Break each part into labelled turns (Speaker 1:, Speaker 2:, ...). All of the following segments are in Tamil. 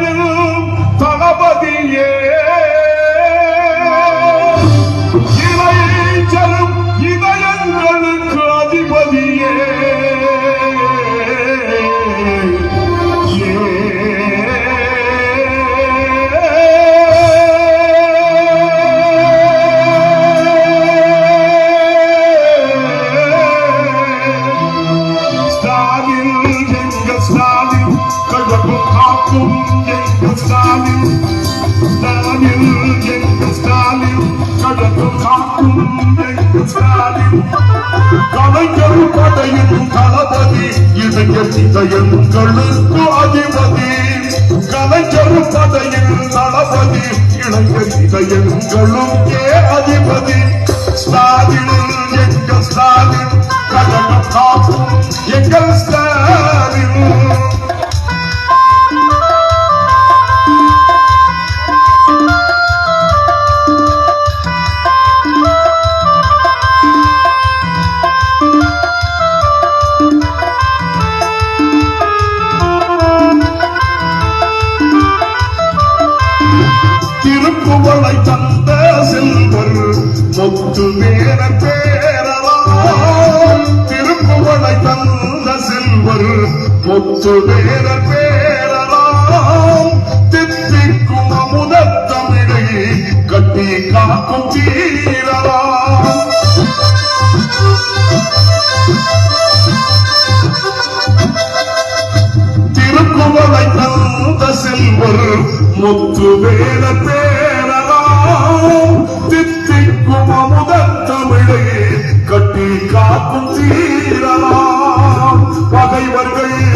Speaker 1: கலைஞர் படையில் கலைஞர் படையின் தளபதி இளைஞர் கழுத்து அதிபதி. கலைஞர் படையின் தளபதி இளைஞர் இதயங்களுக்கே அதிபதி. ஸ்டாலின் எங்க ஸ்டாலின் கழகம் திருப்புவளை தந்த செல்வர் முத்து நேர பேரலாம் திருப்புவளை தந்த செல்வர் முத்து நேர பேர முத்து வேல பேரலாம் தித்திக்கும் அமுத தமிழை கட்டி காக்கும் தீரலாம் பகைவர்கள்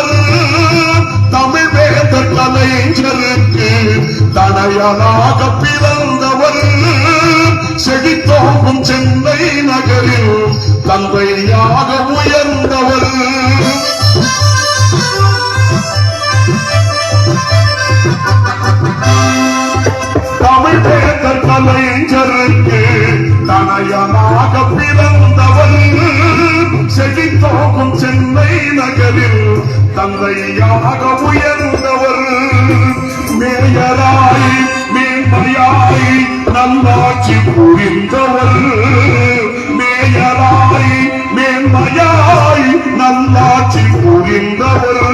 Speaker 1: தனையனாக பிறந்தவர் செழித்தோகும் சென்னை நகரில் தந்தையாக உயர்ந்தவர் தமிழ் பேதர் கலைஞருக்கு தனையனாக பிறந்தவர் செழித்தோகும் சென்னை நகரில் தந்தையாக உயர்ந்தவர் மேயராய் மேன்மையாய் நல்லாட்சி புரிந்தவர். மேயராய் மேன்மையாய் நல்லாட்சி புரிந்தவர்.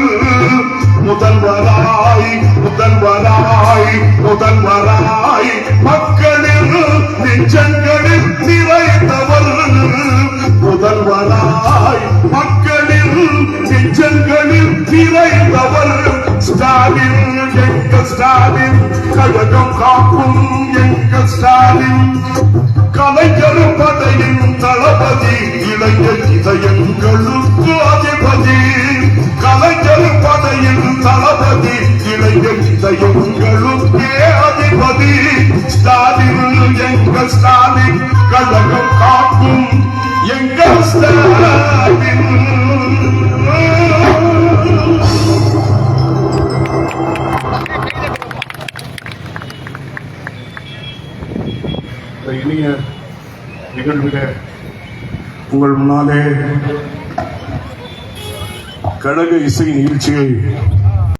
Speaker 1: முதல்வராய் முதல்வராய் முதல்வராய் மக்களில் நெஞ்சங்களில் நிறைந்தவர். முதல்வராய் மக்களில் நெஞ்சங்களில் நிறைந்தவர். ஸ்டாலின் எங்கள் ஸ்டாலின் கழகம் காக்கும் எங்கள் ஸ்டாலின் கலைஞர் படையின் தளபதி இளைஞர் இதயங்களுக்கு அதிபதி. கலைஞர் படையின் தளபதி இளைஞர் இதயங்களுக்கே அதிபதி. ஸ்டாலின் எங்கள் ஸ்டாலின் இந்த இனிய நிகழ்வில உங்கள் முன்னாலே கழக இசை நிகழ்ச்சியை